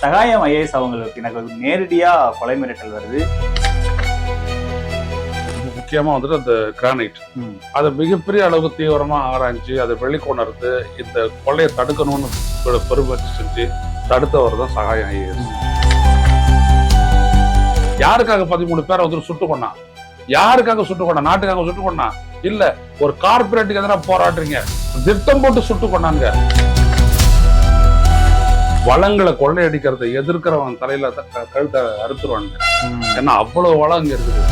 சகாயம் IAS அவங்களுக்கு எனக்கு நேரடியா கொலை மிரட்டல் வருது. முக்கியமா வந்துட்டு அந்த கிரானைட். அதை மிகப்பெரிய அளவுக்கு தீவிரமா ஆராய்ஞ்சு அதை வெளிக்கொணர்ந்து இந்த கொள்ளையை தடுக்கணும்னு பெரு- பெருமுயற்சி செஞ்சு தடுத்தவர் தான் சகாயம் ஐஏஎஸ் யாருக்காக பதிமூணு பேரை வந்து சுட்டு கொண்டான் யாருக்காக சுட்டு கொண்டான் நாட்டுக்காக சுட்டு கொண்டான் இல்ல ஒரு கார்பரேட்டுக்கு எதிராக போராடுறீங்க. திட்டம் போட்டு சுட்டு கொண்டாங்க வளங்களை கொள்ளையடிக்கிறதை எதிர்க்கிறவன் தலையில கழுத்தை அறுத்துருவானுங்க ஏன்னா அவ்வளவு வளம் அங்க இருக்குது.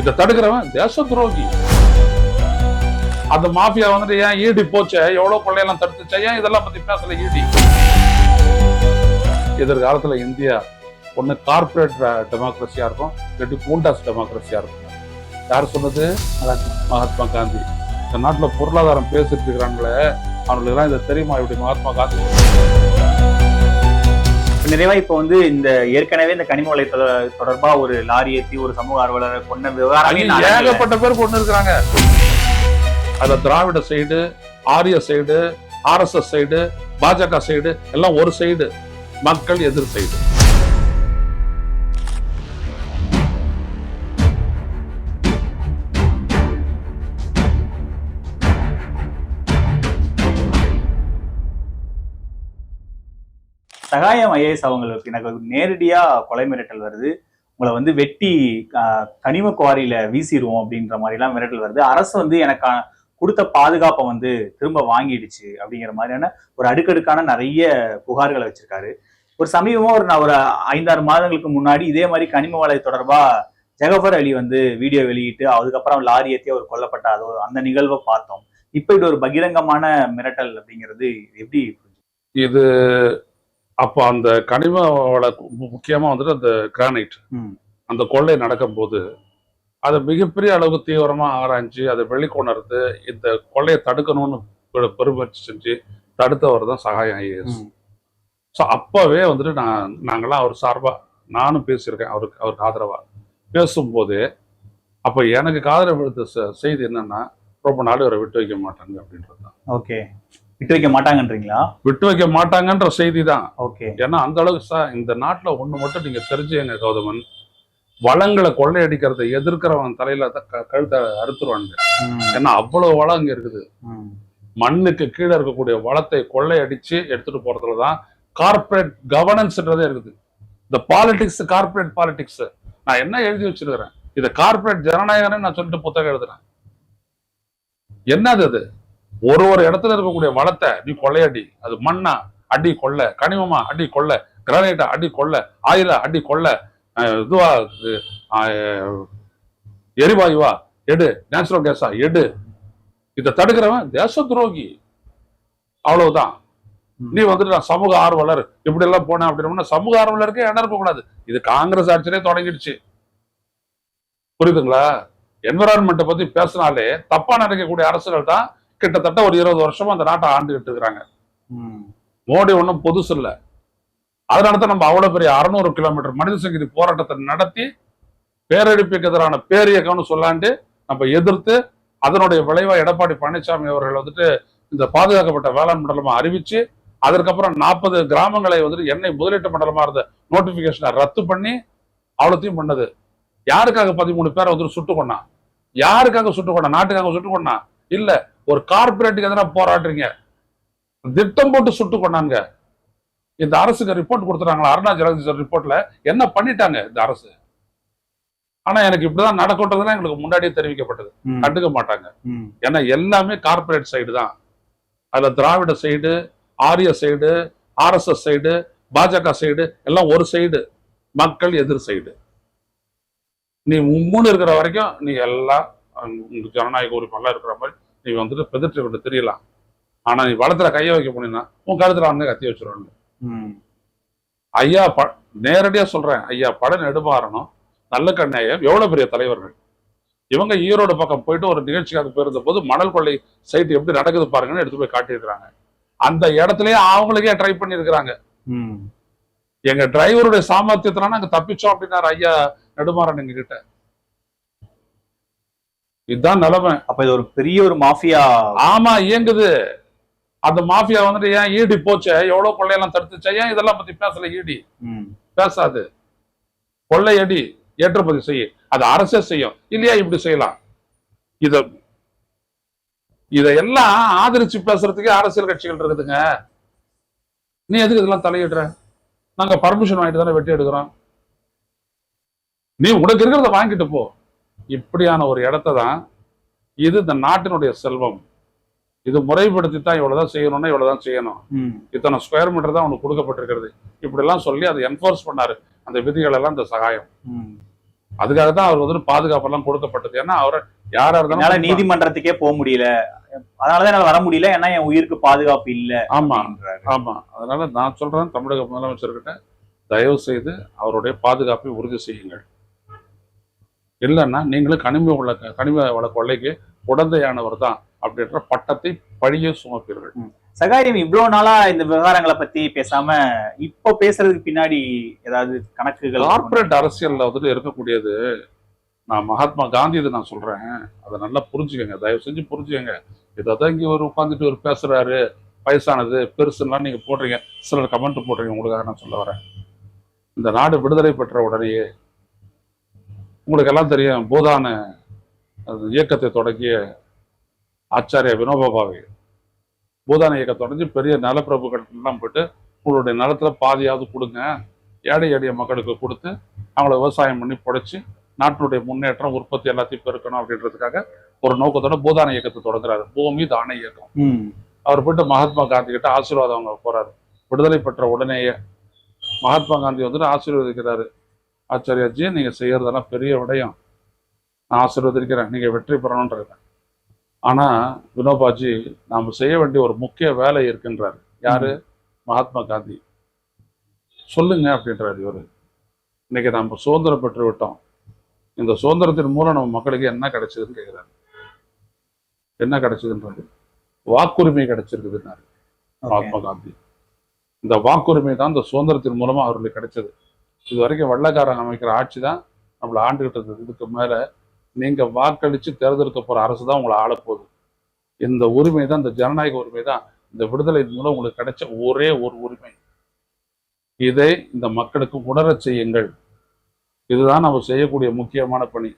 இதை தடுக்கிறவன் தேச துரோகி அந்த மாஃபியா வந்துட்டு ஏன் ஈடி போச்சே? எவ்வளவு கொள்ளையெல்லாம் தடுத்துச்சே? ஏன் இதெல்லாம் பத்தி பேசல ஈடி? எதிர்காலத்துல இந்தியா ஒண்ணு கார்பரேட் டெமோக்ரஸியா இருக்கும் இல்லாட்டி கூண்டாஸ் டெமோக்ரஸியா இருக்கும். யார் சொன்னது? மகாத்மா காந்தி. இந்த நாட்டுல பொருளாதாரம் பேசிட்டு இருக்கிறாங்களே அவங்களுக்கு எல்லாம் இது தெரியுமா? இப்படி மகாத்மா காந்தி நிறைவா இப்போ வந்து இந்த ஏற்கனவே இந்த கனிம வலை தொட- தொடர்பா ஒரு லாரி ஏத்தி ஒரு சமூக ஆர்வலரை கொண்ட விவகாரமே. ஏகப்பட்ட பேர் கொண்டு இருக்கிறாங்க. அதுல திராவிட சைடு ஆரிய சைடு ஆர்எஸ்எஸ் சைடு பாஜக சைடு எல்லாம் ஒரு சைடு. மக்கள் எதிர் சைடு. சகாயம் ஐஏஎஸ் அவங்களுக்கு எனக்கு நேரடியா கொலை மிரட்டல் வருது. உங்களை வந்து வெட்டி கனிம குவாரியில வீசிடுவோம் அப்படின்ற மாதிரிலாம் மிரட்டல் வருது. அரசு வந்து எனக்கு கொடுத்த பாதுகாப்பை வந்து திரும்ப வாங்கிடுச்சு அப்படிங்கிற மாதிரியான ஒரு அடுக்கடுக்கான நிறைய புகார்களை வச்சிருக்காரு. ஒரு சமீபமா ஒரு நான் ஒரு ஐந்தாறு மாதங்களுக்கு முன்னாடி இதே மாதிரி கனிம வலை தொடர்பா ஜெகஃபர் அலி வந்து வீடியோ வெளியிட்டு அதுக்கப்புறம் லாரி ஏத்தி அவர் கொல்லப்பட்ட அது ஒரு- அந்த நிகழ்வை பார்த்தோம். இப்ப இது ஒரு பகிரங்கமான மிரட்டல் அப்படிங்கிறது எப்படி இது அப்போ அந்த கனிம வள முக்கியமா வந்துட்டு அந்த கிரானைட். அந்த கொள்ளை நடக்கும்போது அதை மிகப்பெரிய அளவுக்கு தீவிரமா ஆராய்ஞ்சு அதை வெளிக்கொணர்ந்து இந்த கொள்ளையை தடுக்கணும்னு பெரு- பெருமுயற்சி செஞ்சு தடுத்தவர் தான் சகாயம் ஐஏஎஸ். ஸோ அப்பவே வந்துட்டு நான் நாங்களாம் அவர் சார்பா நானும் பேசியிருக்கேன் அவருக்கு அவருக்கு ஆதரவா. பேசும்போது அப்போ எனக்கு காதல விழுத்த செ- செய்தி என்னன்னா ரொம்ப நாள் இவரை விட்டு வைக்க மாட்டாங்க அப்படின்றது தான். ஓகே. விட்டு வைக்க மாட்டாங்கன்றீங்களா? விட்டு வைக்க மாட்டாங்கன்ற செய்தி தான் ஓகே. ஏன்னா அந்த அளவுக்கு சார் இந்த நாட்டுல ஒண்ணு மட்டும் நீங்க தெரிஞ்சுங்க கௌதமன். வளங்களை கொள்ளையடிக்கிறதை எதிர்க்கிறவன் தலையில கழுத்தை அறுத்துருவானுங்க. ஏன்னா அவ்வளவு வளம் அங்க இருக்குது. மண்ணுக்கு கீழே இருக்கக்கூடிய வளத்தை கொள்ளையடிச்சு எடுத்துட்டு போறதுல தான் கார்பரேட் கவர்னன்ஸ்ன்றதே இருக்குது. இந்த பாலிடிக்ஸ் கார்பரேட் பாலிடிக்ஸ் நான் என்ன எழுதி வச்சிருக்கிறேன்? இதை கார்பரேட் ஜனநாயகம்னு நான் சொல்லிட்டு புத்தகம் எழுதுறேன். என்னது அது? ஒரு ஒரு இடத்துல இருக்கக்கூடிய வளத்தை நீ கொள்ளையடி அது மண்ணா அடி கொள்ள. கனிமமா அடி கொள்ள. கிரானைட்டா அடி கொள்ள. ஆயிலா அடி கொள்ள. இதுவா எரிவாயுவா? எடு. நேச்சுரல் கேஸா? எடு. இதை தடுக்கிறவன் தேச துரோகி அவ்வளவுதான். நீ வந்துட்டு நான் சமூக ஆர்வலர். இப்படி எல்லாம் போனேன் அப்படின்னா சமூக ஆர்வலருக்கே இடம் இருக்கக்கூடாது. இது காங்கிரஸ் ஆட்சியிலே தொடங்கிடுச்சு. புரியுதுங்களா? என்விரான்மெண்ட்டை பத்தி பேசினாலே தப்பா நினைக்கக்கூடிய அரசுகள் தான் கிட்டத்தட்ட ஒரு இருபது வருஷமா அந்த நாட்டை ஆண்டுகிட்டு இருக்கிறாங்க. மோடி ஒன்றும் புதுசு இல்லை. அதனால தான் நம்ம அவ்வளவு பெரிய அறுநூறு கிலோமீட்டர் மனித சங்கிலி போராட்டத்தை நடத்தி பேரழிப்புக்கு எதிரான பேரியக்கம்னு சொல்லாண்டு நம்ம எதிர்த்து அதனுடைய விளைவா எடப்பாடி பழனிசாமி அவர்கள் வந்துட்டு இந்த பாதுகாக்கப்பட்ட வேளாண் மண்டலமா அறிவிச்சு அதற்கப்புறம் நாற்பது கிராமங்களை வந்துட்டு எண்ணெய் முதலீட்டு மண்டலமா இருந்த நோட்டிபிகேஷனை ரத்து பண்ணி அவ்வளோத்தையும் பண்ணது. யாருக்காக பதிமூணு பேரை வந்துட்டு சுட்டு யாருக்காக சுட்டு நாட்டுக்காக சுட்டு இல்ல ஒரு கார்பரேட்டுக்கு எதிராக போராடுறீங்க? திட்டம் போட்டு சுட்டு கொண்டாங்க. இந்த அரசுக்கு ரிப்போர்ட் கொடுத்துறாங்களா அருணா ஜெகதீசன் ரிப்போர்ட்ல என்ன பண்ணிட்டாங்க இந்த அரசு? ஆனா எனக்கு இப்படிதான் நடக்கும்ன்றதுலாம் எங்களுக்கு முன்னாடியே தெரிவிக்கப்பட்டது. கண்டுக்க மாட்டாங்க. ஏன்னா எல்லாமே கார்ப்பரேட் சைடு தான். அதுல திராவிட சைடு ஆரிய சைடு ஆர்எஸ்எஸ் சைடு பாஜக சைடு எல்லாம் ஒரு சைடு மக்கள் எதிர் சைடு நீ மூணு இருக்கிற வரைக்கும் நீ எல்லாம் ஜனநாயக உரிமைலாம் இருக்கிற மாதிரி நீ வந்துட்டு பெதிர்த்து கொண்டு தெரியலாம். ஆனா நீ வளத்துல கைய வைக்க போனீங்கன்னா உன் கழுத்துல வந்து கத்தி வச்சிருவாங்க ஐயா ப நேரடியா சொல்றேன் ஐயா பட நெடுமாறணும் நல்ல கண்ணையம் எவ்வளவு பெரிய தலைவர்கள். இவங்க ஈரோடு பக்கம் போயிட்டு ஒரு நிகழ்ச்சிக்காக போயிருந்த போது மணல் கொள்ளை சைட் எப்படி நடக்குது பாருங்கன்னு எடுத்து போய் காட்டியிருக்கிறாங்க. அந்த இடத்துலயே அவங்களுக்கே ட்ரை பண்ணியிருக்கிறாங்க. எங்க டிரைவருடைய சாமர்த்தியத்தினால நாங்க தப்பிச்சோம் அப்படின்னாரு ஐயா நெடுமாறன் எங்க கிட்ட இதுதான் நிலைமை. அப்ப இது ஒரு பெரிய ஒரு மாஃபியா ஆமா இயங்குது. அந்த மாஃபியா வந்துட்டு ஏன் ஈடி போச்சே? எவ்வளவு கொள்ளையெல்லாம் தடுத்துச்சே? ஏன் இதெல்லாம் பத்தி பேசல ஈடி. பேசாது. கொள்ளையடி ஏற்றுமதி செய்ய. அது அரசே செய்யும். இல்லையா இப்படி செய்யலாம். இத இதையெல்லாம் ஆதரிச்சு பேசுறதுக்கே அரசியல் கட்சிகள் இருக்குதுங்க. நீ எதுக்கு இதெல்லாம் தலையிடுற? நாங்க பர்மிஷன் வாங்கிட்டு தானே வெட்டி எடுக்கிறோம். நீ உனக்கு இருக்கிறத வாங்கிட்டு போ. இப்படியான ஒரு இடத்த தான் இது இந்த நாட்டினுடைய செல்வம். இது முறைப்படுத்தி தான் இவ்வளவுதான் செய்யணும்னா இவ்வளவுதான் செய்யணும். இத்தனை ஸ்கொயர் மீட்டர் தான் உனக்கு கொடுக்கப்பட்டிருக்கிறது. இப்படிலாம் சொல்லி அதை என்ஃபோர்ஸ் பண்ணாரு. அந்த விதிகள் எல்லாம் இந்த சகாயம். அதுக்காக தான் அவர் வந்து பாதுகாப்பெல்லாம் கொடுக்கப்பட்டது. ஏன்னா அவரை யாரா இருந்தாலும் நீதிமன்றத்துக்கே போக முடியல. அதனாலதான் என்னால வர முடியல. ஏன்னா என் உயிருக்கு பாதுகாப்பு இல்ல ஆமா. ஆமா. அதனால நான் சொல்றேன் தமிழக முதலமைச்சர்கிட்ட தயவு செய்து அவருடைய பாதுகாப்பை உறுதி செய்யுங்கள். இல்லைன்னா நீங்களும் கனிம வள கனிம வள கொள்ளைக்கு உடந்தையானவர் தான் அப்படின்ற பட்டத்தை பழிய சுமப்பீர்கள். சகாயம் இவ்வளவு நாளா இந்த விவகாரங்களை பத்தி பேசாம இப்போ பேசுறதுக்கு பின்னாடி ஏதாவது கணக்குகள் கார்ப்பரேட் அரசியல்ல வந்துட்டு இருக்கக்கூடியது நான் மகாத்மா காந்தி இதை நான் சொல்றேன். அதை நல்லா புரிஞ்சுக்கங்க. தயவு செஞ்சு புரிஞ்சுக்கங்க. இதை தான் இங்க ஒரு உட்காந்துட்டு ஒரு பேசுறாரு. வயசானது பெருசுலாம் நீங்க போடுறீங்க சிலர் கமெண்ட் போடுறீங்க உங்களுக்காக நான் சொல்ல வரேன். இந்த நாடு விடுதலை பெற்ற உடனேயே உங்களுக்கு எல்லாம் தெரியும் பூதான இயக்கத்தை தொடங்கிய ஆச்சாரிய வினோபா பாவே பூதான இயக்கத்தை தொடங்கி பெரிய நிலப்பிரபுகள் எல்லாம் போயிட்டு உங்களுடைய நிலத்துல பாதியாவது கொடுங்க. ஏழை எளிய மக்களுக்கு கொடுத்து அவங்கள விவசாயம் பண்ணி புடைச்சு நாட்டினுடைய முன்னேற்றம் உற்பத்தி எல்லாத்தையும் பெருக்கணும் அப்படின்றதுக்காக ஒரு நோக்கத்தோட பூதான இயக்கத்தை தொடங்குறாரு. பூமி தான இயக்கம். அவர் போயிட்டு மகாத்மா காந்தி கிட்ட ஆசீர்வாதம் அவங்க போறாரு. விடுதலை பெற்ற உடனேயே மகாத்மா காந்தி வந்துட்டு ஆசீர்வதிக்கிறாரு. ஆச்சாரியாஜி நீங்க செய்யறதெல்லாம் பெரிய விடயம். நான் ஆசீர்வதிக்கிறேன் நீங்க வெற்றி பெறணுன்றது ஆனா வினோபாஜி நாம செய்ய வேண்டிய ஒரு முக்கிய வேலை இருக்கின்றாரு. யாரு? மகாத்மா காந்தி. சொல்லுங்க அப்படின்றாரு இவரு. இன்னைக்கு நம்ம சுதந்திரம் பெற்று விட்டோம். இந்த சுதந்திரத்தின் மூலம் நம்ம மக்களுக்கு என்ன கிடைச்சதுன்னு கேட்கிறாரு என்ன கிடைச்சதுன்றது? வாக்குரிமை கிடைச்சிருக்குதுன்னாரு. மகாத்மா காந்தி. இந்த வாக்குரிமை தான் இந்த சுதந்திரத்தின் மூலமா அவர்களுக்கு கிடைச்சது. இது வரைக்கும் வெள்ளக்காரன் அமைக்கிற ஆட்சி தான் நம்மளை ஆண்டுகிட்டு இருந்தது. இதுக்கு மேலே நீங்கள் வாக்களித்து தேர்ந்தெடுக்க போகிற அரசு தான் உங்களை ஆளப்போகுது போகுது. இந்த உரிமை தான் இந்த ஜனநாயக உரிமை தான். இந்த விடுதலை மூலம் உங்களுக்கு கிடைச்ச ஒரே ஒரு உரிமை. இதை இந்த மக்களுக்கு உணரச் செய்யுங்கள். இதுதான் நம்ம செய்யக்கூடிய முக்கியமான பணி.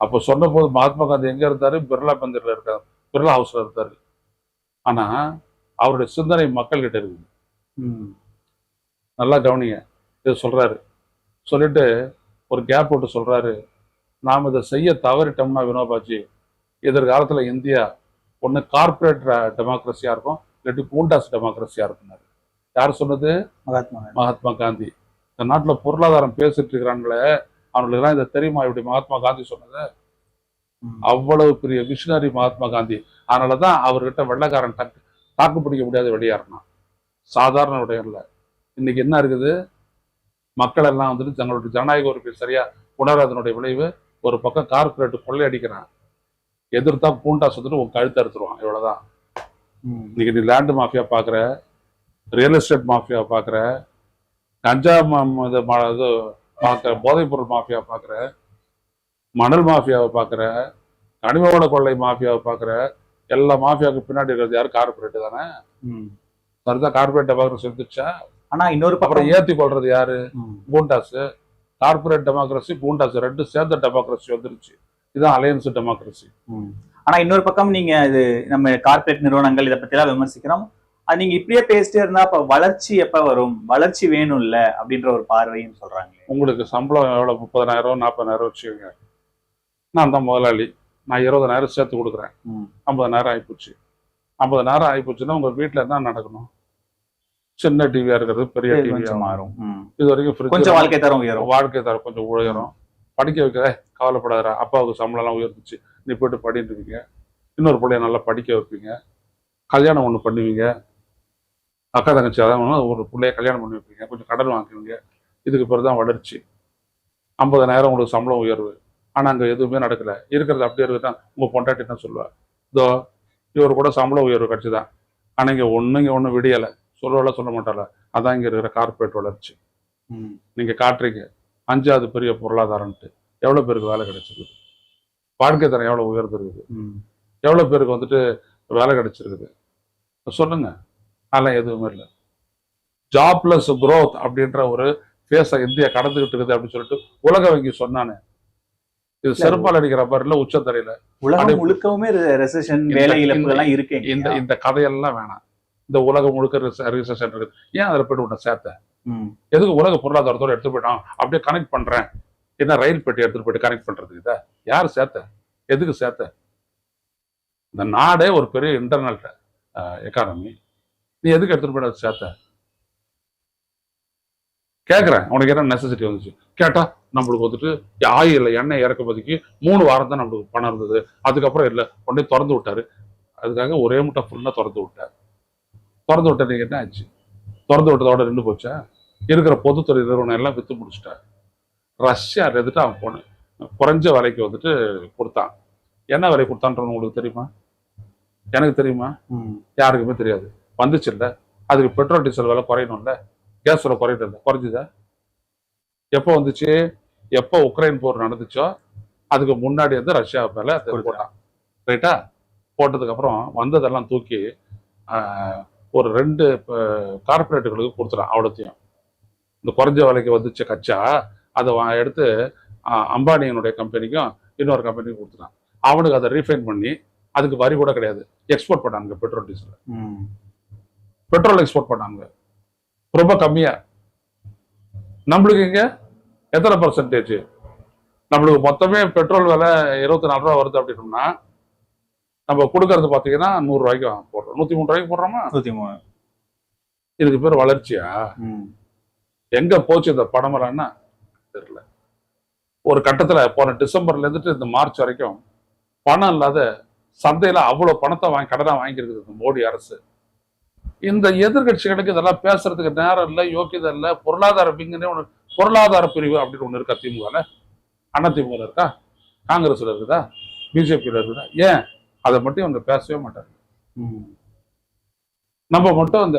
அப்போ சொன்னபோது மகாத்மா காந்தி எங்கே இருந்தார்? பிர்லா மந்திரில் இருக்கார். பிர்லா ஹவுஸில் இருந்தாரு ஆனால் அவருடைய சிந்தனை மக்கள்கிட்ட இருக்குது. ம். நல்லா கவனிங்க. இது சொல்றாரு. சொல்லிட்டு ஒரு கேப் விட்டு சொல்றாரு. நாம் இதை செய்ய தவறிட்டோம்னா வினோபாஜி எதிர்காலத்துல இந்தியா ஒன்று கார்ப்பரேட் டெமோக்ரஸியா இருக்கும் இல்லாட்டி கூண்டாஸ் டெமோக்ரஸியா இருக்கும்னாரு. யார் சொன்னது? மகாத்மா. மகாத்மா காந்தி. இந்த நாட்டுல பொருளாதாரம் பேசிட்டு இருக்கிறாங்களே அவங்களுக்கெல்லாம் இதை தெரியுமா? இப்படி மகாத்மா காந்தி சொன்னது. அவ்வளவு பெரிய விஷனரி மகாத்மா காந்தி. அதனாலதான் அவர்கிட்ட வெள்ளைக்காரன் டக்கு தாக்கு பிடிக்க முடியாத வெளியேறினான் சாதாரண விடயம் இல்லை இன்னைக்கு என்ன இருக்குது? மக்கள் எல்லாம் வந்துட்டு தங்களுடைய ஜனநாயக உரிமை சரியா உணராதனுடைய விளைவு ஒரு பக்கம் கார்பரேட் கொள்ளையடிக்கிறான் எதிர்த்தா பூண்டா சுத்துட்டு உன் கழுத்து அறுத்துருவான். இவ்வளவுதான். இன்னைக்கு நீ லேண்ட் மாஃபியா பார்க்குற ரியல் எஸ்டேட் மாஃபியா பார்க்குற கஞ்சா இது இது பார்க்குற போதைப்பொருள் மாஃபியா பார்க்குற மணல் மாஃபியாவை பார்க்குற கனிமவள கொள்ளை மாஃபியாவை பார்க்குற எல்லா மாஃபியாவுக்கு பின்னாடி இருக்கிறது யாரு? கார்பரேட் தானே? ம். சரிதான் கார்பரேட் டெமோக்ரஸி இருந்துச்சா? ஆனா இன்னொரு பக்கம் ஏத்தி கொள்றது யாரு. பூண்டாஸ் கார்பரேட் டெமோக்ரஸி பூண்டாஸ் ரெண்டு சேர்ந்த டெமோக்ரஸி வந்துருச்சு. இதுதான் அலையன்ஸ் டெமோக்ரஸி. ஆனா இன்னொரு பக்கம் நீங்க இது நம்ம கார்ப்பரேட் நிறுவனங்கள் இதை பத்தி எல்லாம் விமர்சிக்கிறோம். அது நீங்க இப்படியே பேசிட்டே இருந்தா அப்ப வளர்ச்சி எப்ப வரும்? வளர்ச்சி வேணும்ல அப்படின்ற ஒரு பார்வையும் சொல்றாங்களே. உங்களுக்கு சம்பளம் எவ்வளோ முப்பதனாயிரம் நாற்பதாயிரம் வச்சுக்கோங்க. நான் தான் முதலாளி. நான் இருபதனாயிரம் சேர்த்து கொடுக்குறேன். ம். ஐம்பதனாயிரம் ஆகிப்போச்சு ஐம்பதனாயிரம் ஆகிப்போச்சுன்னா உங்கள் வீட்டில் என்ன நடக்கணும்? சின்ன டிவியாக இருக்கிறது பெரிய கொஞ்சம் மாறும். இது வரைக்கும் கொஞ்சம் வாழ்க்கை தரம் உயரும். வாழ்க்கை தரம் கொஞ்சம் உயரும். படிக்க வைக்க "ஏய், கவலைப்படாதடா அப்பாவுக்கு சம்பளம்லாம் உயர்ந்துச்சு நீ போயிட்டு படின்னு இருக்கீங்க இன்னொரு பிள்ளைய நல்லா படிக்க வைப்பீங்க. கல்யாணம் ஒன்று பண்ணுவீங்க. அக்கா தங்கச்சி அதான் ஒரு பிள்ளைய கல்யாணம் பண்ணி வைப்பீங்க. கொஞ்சம் கடன் வாங்குவீங்க. இதுக்கு பிறகு தான் வளர்ச்சி. ஐம்பதனாயிரம் உங்களுக்கு சம்பளம் உயர்வு. ஆனால் அங்கே எதுவுமே நடக்கல. இருக்கிறது அப்படியே இருக்குதான் உங்கள் பொண்டாட்டி என்ன சொல்லுவா. இதோ இவர் கூட சம்பள உயர்வு கிடச்சிதான் ஆனால் இங்கே ஒன்றும் இங்கே ஒன்றும் விடியலை. சொல்லவல சொல்ல மாட்டால அதான் இங்கே இருக்கிற கார்ப்பரேட் வளர்ச்சி. நீங்கள் காட்டுறீங்க. அஞ்சாவது பெரிய பொருளாதாரம்ட்டு எவ்வளோ பேருக்கு வேலை கிடைச்சிருக்குது? வாழ்க்கை தரம் எவ்வளோ உயர்ந்திருக்குது? ம். எவ்வளோ பேருக்கு வந்துட்டு வேலை கிடைச்சிருக்குது? சொல்லுங்க. அதெல்லாம் எதுவுமே இல்லை. ஜாப்லெஸ் growth அப்படின்ற ஒரு ஃபேஸை இந்தியா கடந்துகிட்டு இருக்குது அப்படின்னு சொல்லிட்டு உலக வங்கி சொன்னானே. இது செருப்பால் அடிக்கிற மாதிரில உச்சத்தரையில உலகம் முழுக்கவுமே இந்த- வேலை இழப்புகள்லாம் இருக்கு இந்த இந்த கதையெல்லாம் வேணாம். இந்த உலகம் முழுக்க ரிசர்ச் இருக்குது ஏன் அதில் போயிட்டு உன்னை சேர்த்த? ம். எதுக்கு உலக பொருளாதாரத்தோட எடுத்து போயிட்டான் அப்படியே கனெக்ட் பண்றேன். என்ன ரயில் பெட்டி எடுத்துட்டு போயிட்டு கனெக்ட் பண்றது இதை? யார் சேர்த்த? எதுக்கு சேர்த்த? இந்த நாடே ஒரு பெரிய இன்டர்னல் எக்கானமி நீ எதுக்கு எடுத்துட்டு போயிட்டு சேர்த்த? கேட்குறேன் உனக்கு என்ன நெசசிட்டி வந்துச்சு? கேட்டா நம்மளுக்கு வந்துட்டு ஆயில் எண்ணெய் இறக்குமதிக்கு மூணு வாரம் தான் நம்மளுக்கு பணம் இருந்தது. அதுக்கப்புறம் இல்லை உடனே திறந்து விட்டாரு. அதுக்காக ஒரே முட்டை ஃபுல்லாக திறந்து விட்டார். திறந்து விட்ட நீங்க என்ன ஆச்சு திறந்து விட்டதோட நின்று போச்சா? இருக்கிற பொதுத்துறை நிறுவனம் எல்லாம் வித்து முடிச்சிட்டார் ரஷ்யா எடுத்துட்டு அவன் பொண்ணு குறைஞ்ச விலைக்கு வந்துட்டு கொடுத்தான். என்ன விலை கொடுத்தான்றது உங்களுக்கு தெரியுமா? எனக்கு தெரியுமா. யாருக்குமே தெரியாது. வந்துச்சு இல்ல. அதுக்கு பெட்ரோல் டீசல் விலை குறையணும்ல. கேஸ் விலை குறையணும் இல்லை. குறைஞ்சுதா? எப்போ வந்துச்சு? எப்போ உக்ரைன் போர் நடந்துச்சோ அதுக்கு முன்னாடி வந்து ரஷ்யா மேல. போட்டான். ரைட்டா போட்டதுக்கு அப்புறம் வந்ததெல்லாம் தூக்கி ஒரு ரெண்டு கார்பரேட்டுகளுக்கு கொடுத்துட்டான் அவ்வளோத்தையும். இந்த குறைஞ்ச விலைக்கு வந்துச்சு கச்சா அதை எடுத்து அம்பானியினுடைய கம்பெனிக்கும் இன்னொரு கம்பெனிக்கும் கொடுத்துட்டான். அவனுக்கு அதை ரீஃபைன் பண்ணி அதுக்கு வரி கூட கிடையாது. எக்ஸ்போர்ட் பண்ணாங்க பெட்ரோல் டீசல் ம். பெட்ரோல் எக்ஸ்போர்ட் பண்ணாங்க ரொம்ப கம்மியா. நம்மளுக்கு இங்க எத்தனை பர்சன்டேஜ் நம்மளுக்கு மொத்தமே பெட்ரோல் விலை இருபத்தி நாலு ரூபா வருது அப்படின்னோம்னா நம்ம கொடுக்கறது பார்த்தீங்கன்னா நூறு ரூபாய்க்கு வாங்க போடுறோம். நூத்தி மூணு ரூபாய்க்கு போடுறோமா? நூத்தி மூணு. இதுக்கு பேர் வளர்ச்சியா? ம். எங்க போச்சு இந்த படமெல்லாம்னா தெரியல. ஒரு கட்டத்துல போன டிசம்பர்ல இருந்துட்டு இந்த மார்ச் வரைக்கும் பணம் இல்லாத சந்தையில அவ்வளவு பணத்தை வாங்கி கடனா வாங்கியிருக்குது இந்த மோடி அரசு. இந்த எதிர்கட்சிகளுக்கு இதெல்லாம் பேசுறதுக்கு நேரம் இல்லை யோக்கியதை இல்லை பொருளாதார பிங்கனே ஒன்று பொருளாதார பிரிவு அப்படின்னு ஒன்று இருக்கா திமுகல? அண்ணா திமுக இருக்கா? காங்கிரஸ்ல இருக்குதா? பிஜேபியில இருக்குதா? ஏன்? அதை மட்டும் இவங்க பேசவே மாட்டாங்க. நம்ம மட்டும் இந்த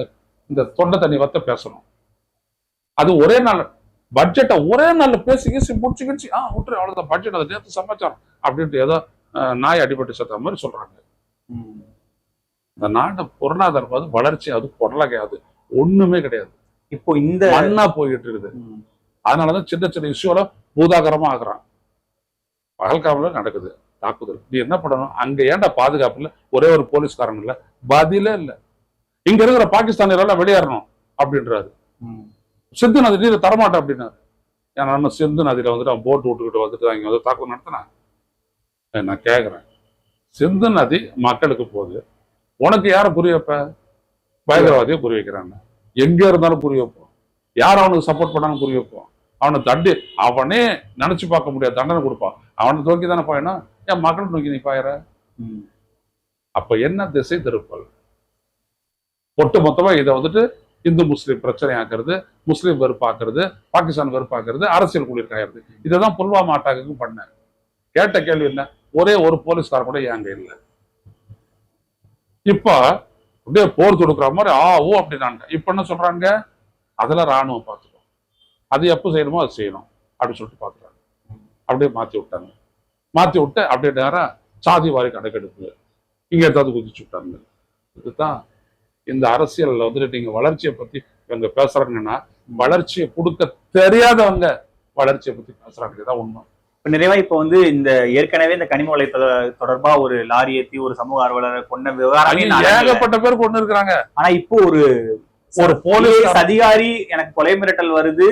இந்த தொண்டை தண்ணி வத்த பேசணும். அது ஒரே நாள் பட்ஜெட்டை ஒரே நாள்ல பேசி கீசி முடிச்சு கிச்சு ஆ விட்டுரு அவ்வளவுதான் பட்ஜெட் அதை நேற்று சமாச்சாரம் அப்படின்ட்டு ஏதோ நாய் அடிபட்டு செத்த மாதிரி சொல்றாங்க. இந்த நாட்டு பொருளாதாரம் அது வளர்ச்சி அது பொருளாகையாது ஒண்ணுமே கிடையாது. இப்போ இந்த மண்ணா போயிட்டு இருக்குது. அதனாலதான் சின்ன சின்ன இஷ்யூல பூதாகரமா ஆகுறான் பகல்காமில் நடக்குது. தாக்குதல். நீ என்ன பண்ணணும்? அங்க ஏன்டா பாதுகாப்பு இல்ல? ஒரே ஒரு போலீஸ்காரன் இல்ல. பதிலே இல்ல. இங்க இருக்கிற பாகிஸ்தானியர் எல்லாம் வெளியேறணும் அப்படின்றாரு. சிந்து நதி நீரை தரமாட்டேன் அப்படின்னாரு. ஏன்னா நம்ம சிந்து நதியில வந்துட்டு அவன் போட்டு விட்டுக்கிட்டு வந்துட்டு இங்க வந்து தாக்குதல் நடத்தினான் நான் கேக்குறேன். சிந்து நதி மக்களுக்கு போகுது. உனக்கு யாரை புரிய வைப்ப? பயங்கரவாதியை புரிய வைக்கிறாங்க. எங்க இருந்தாலும் புரிய வைப்போம். யார் அவனுக்கு சப்போர்ட் பண்ணாலும் புரிய வைப்போம். அவனை தண்டி அவனே நினைச்சு பார்க்க முடியாது. தண்டனை கொடுப்பான். அவனை நோக்கி தானே பாயணும் ஏன் மக்களை நோக்கி நீ பாயற. அப்ப என்ன திசை திருப்பல்? ஒட்டு மொத்தமா இதை வந்துட்டு இந்து முஸ்லீம் பிரச்சனை ஆக்குறது முஸ்லீம் வெறுப்பாக்குறது பாகிஸ்தான் வெறுப்பாக்குறது அரசியல் குளிர்காயிறது. இதை தான் புல்வாமா அட்டாக்குக்கும் பண்ணேன் கேட்ட கேள்வி என்ன? ஒரே ஒரு போலீஸ்கார கூட ஏன் அங்க இல்லை. இப்ப அப்படியே போர் தொடுக்கிற மாதிரி ஆ ஓ அப்படின்னாங்க. இப்ப என்ன சொல்றாங்க? அதெல்லாம் ராணுவம் பார்த்துக்கும். அது எப்போ செய்யணுமோ அது செய்யணும். அப்படின்னு சொல்லிட்டு பார்த்துட்டாங்க அப்படியே மாத்தி விட்டாங்க. மாத்தி விட்டு அப்படியே நேரா சாதி வாரி கணக்கெடுப்பு. இங்க ஏதாவது குதிச்சு விட்டாங்க. இதுதான் இந்த அரசியல்ல வந்துட்டு நீங்க வளர்ச்சியை பத்தி இவங்க பேசுறாங்கன்னா வளர்ச்சியை கொடுக்க தெரியாதவங்க வளர்ச்சியை பத்தி பேசுறாங்க. இதுதான் உண்மை. இப்ப நிறைவா இப்ப வந்து இந்த ஏற்கனவே இந்த கனிம வலை தொடர்பா ஒரு லாரி ஏத்தி ஒரு சமூக ஆர்வலரை கொண்ட விவகாரமே. ஏகப்பட்ட பேர் கொண்டு இருக்கிறாங்க ஆனா இப்போ ஒரு ஒரு போலீஸ் அதிகாரி எனக்கு கொலை மிரட்டல் வருது.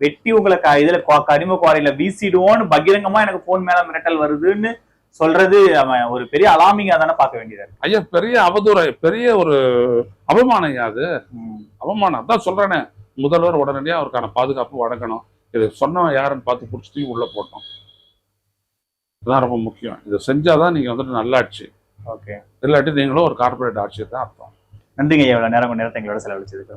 வெட்டி உங்களை இதுல கனிம குவாரியில வீசிடுவோன்னு பகிரங்கமா எனக்கு போன் மேல மிரட்டல் வருதுன்னு சொல்றது அவன் ஒரு பெரிய அலாமிங்கா தானே பார்க்க வேண்டியதா ஐயா பெரிய அவதூறு பெரிய ஒரு அவமானம் ஐயா அது. அவமானம். அதான் சொல்றேனே. முதல்வர் உடனடியாக அவருக்கான பாதுகாப்பு வழங்கணும். இது சொன்னவன் யாருன்னு பார்த்து பிடிச்சிட்டு உள்ள போட்டோம். இதுதான் ரொம்ப முக்கியம். இதை செஞ்சாதான் நீங்க வந்துட்டு நல்லாட்சி. ஓகே. இல்லாட்டி நீங்களும் ஒரு கார்பரேட் ஆட்சியை தான் அர்த்தம் நன்றிங்க ஐயா. இவ்வளவு நேரம் நேரத்தை எங்களோட செலவழிச்சதுக்கு